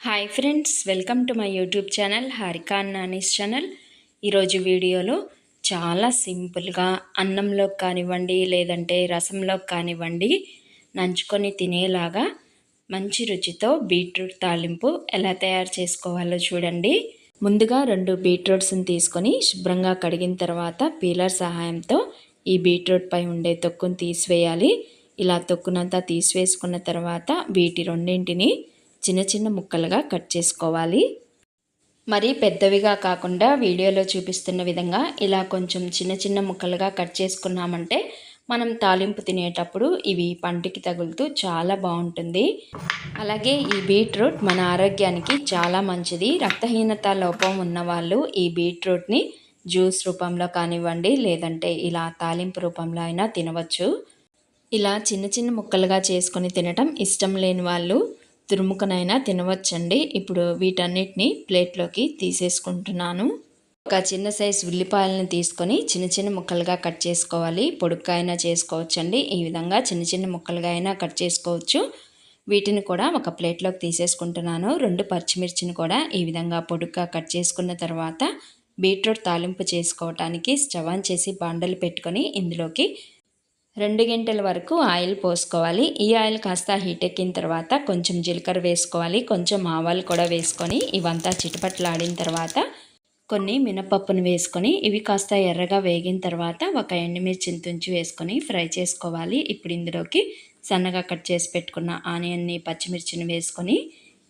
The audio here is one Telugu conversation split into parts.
Hi friends welcome to my YouTube channel Harika Nani's channel ఈరోజు వీడియోలో చాలా సింపుల్గా అన్నంలో కానివ్వండి లేదంటే రసంలోకి కానివ్వండి నంచుకొని తినేలాగా మంచి రుచితో బీట్రూట్ తాలింపు ఎలా తయారు చేసుకోవాలో చూడండి. ముందుగా రెండు బీట్రూట్స్ని తీసుకొని శుభ్రంగా కడిగిన తర్వాత పీలర్ సహాయంతో ఈ బీట్రూట్ పై ఉండే తొక్కును తీసివేయాలి. ఇలా తొక్కునంతా తీసివేసుకున్న తర్వాత వీటి రెండింటిని చిన్న చిన్న ముక్కలుగా కట్ చేసుకోవాలి. మరీ పెద్దవిగా కాకుండా వీడియోలో చూపిస్తున్న విధంగా ఇలా కొంచెం చిన్న చిన్న ముక్కలుగా కట్ చేసుకున్నామంటే మనం తాలింపు తినేటప్పుడు ఇవి పంటికి తగులుతూ చాలా బాగుంటుంది. అలాగే ఈ బీట్రూట్ మన ఆరోగ్యానికి చాలా మంచిది. రక్తహీనత లోపం ఉన్నవాళ్ళు ఈ బీట్రూట్ని జ్యూస్ రూపంలో కానివ్వండి లేదంటే ఇలా తాలింపు రూపంలో అయినా తినవచ్చు. ఇలా చిన్న చిన్న ముక్కలుగా చేసుకొని తినటం ఇష్టం లేని వాళ్ళు తురుముకనైనా తినవచ్చండి. ఇప్పుడు వీటన్నిటిని ప్లేట్లోకి తీసేసుకుంటున్నాను. ఒక చిన్న సైజు ఉల్లిపాయలను తీసుకొని చిన్న చిన్న ముక్కలుగా కట్ చేసుకోవాలి. పొడుగ్గా అయినా చేసుకోవచ్చండి. ఈ విధంగా చిన్న చిన్న ముక్కలుగా అయినా కట్ చేసుకోవచ్చు. వీటిని కూడా ఒక ప్లేట్లోకి తీసేసుకుంటున్నాను. రెండు పచ్చిమిర్చిని కూడా ఈ విధంగా పొడుగ్గా కట్ చేసుకున్న తర్వాత బీట్రూట్ తాలింపు చేసుకోవటానికి స్టవ్ ఆన్ చేసి బాండలు పెట్టుకొని ఇందులోకి రెండు గంటల వరకు ఆయిల్ పోసుకోవాలి. ఈ ఆయిల్ కాస్త హీట్ ఎక్కిన తర్వాత కొంచెం జీలకర్ర వేసుకోవాలి. కొంచెం ఆవాలు కూడా వేసుకొని ఇవంతా చిటపట్లాడిన తర్వాత కొన్ని మినపప్పును వేసుకొని ఇవి కాస్త ఎర్రగా వేగిన తర్వాత ఒక ఎండుమిర్చిని తుంచి వేసుకొని ఫ్రై చేసుకోవాలి. ఇప్పుడు ఇందులోకి సన్నగా కట్ చేసి పెట్టుకున్న ఆనియన్ని పచ్చిమిర్చిని వేసుకొని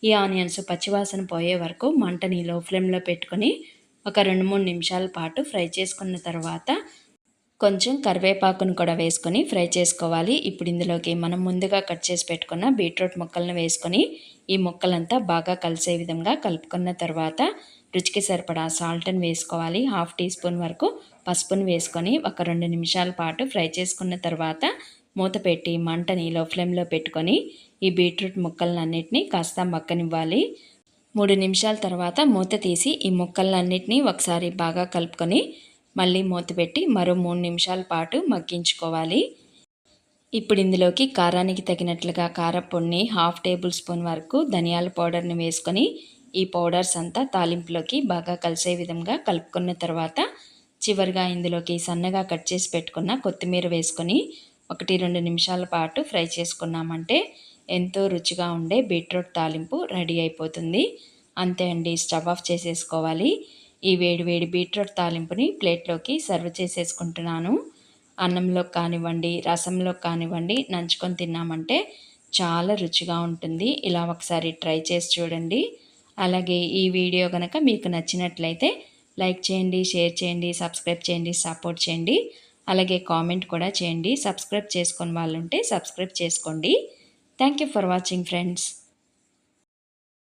ఈ ఆనియన్స్ పచ్చివాసన పోయే వరకు మంటని లో ఫ్లేమ్లో పెట్టుకొని ఒక రెండు మూడు నిమిషాల పాటు ఫ్రై చేసుకున్న తర్వాత కొంచెం కరివేపాకును కూడా వేసుకొని ఫ్రై చేసుకోవాలి. ఇప్పుడు ఇందులోకి మనం ముందుగా కట్ చేసి పెట్టుకున్న బీట్రూట్ ముక్కలను వేసుకొని ఈ ముక్కలంతా బాగా కలిసే విధంగా కలుపుకున్న తర్వాత రుచికి సరిపడా సాల్ట్ని వేసుకోవాలి. హాఫ్ టీ స్పూన్ వరకు పసుపుని వేసుకొని ఒక రెండు నిమిషాల పాటు ఫ్రై చేసుకున్న తర్వాత మూత పెట్టి మంటని లో ఫ్లేమ్లో పెట్టుకొని ఈ బీట్రూట్ ముక్కలన్నిటినీ కాస్త మక్కనివ్వాలి మూడు నిమిషాల తర్వాత మూత తీసి ఈ ముక్కలన్నిటినీ ఒకసారి బాగా కలుపుకొని మళ్ళీ మూత పెట్టి మరో మూడు నిమిషాల పాటు మగ్గించుకోవాలి. ఇప్పుడు ఇందులోకి కారానికి తగినట్లుగా కారపొడిని హాఫ్ టేబుల్ స్పూన్ వరకు ధనియాల పౌడర్ని వేసుకొని ఈ పౌడర్స్ అంతా తాలింపులోకి బాగా కలిసే విధంగా కలుపుకున్న తర్వాత చివరిగా ఇందులోకి సన్నగా కట్ చేసి పెట్టుకున్న కొత్తిమీర వేసుకొని ఒకటి రెండు నిమిషాల పాటు ఫ్రై చేసుకున్నామంటే ఎంతో రుచిగా ఉండే బీట్రూట్ తాలింపు రెడీ అయిపోతుంది. అంతే అండి స్టవ్ ఆఫ్ చేసేసుకోవాలి. ఈ వేడి వేడి బీట్రూట్ తాలింపుని ప్లేట్లోకి సర్వ్ చేసేసుకుంటున్నాను. అన్నంలో కానివ్వండి రసంలో కానివ్వండి నంచుకొని తిన్నామంటే చాలా రుచిగా ఉంటుంది. ఇలా ఒకసారి ట్రై చేసి చూడండి. అలాగే ఈ వీడియో కనుక మీకు నచ్చినట్లయితే లైక్ చేయండి షేర్ చేయండి సబ్స్క్రైబ్ చేయండి సపోర్ట్ చేయండి. అలాగే కామెంట్ కూడా చేయండి. సబ్స్క్రైబ్ చేసుకొని వాళ్ళు ఉంటే సబ్స్క్రైబ్ చేసుకోండి. Thank for watching friends.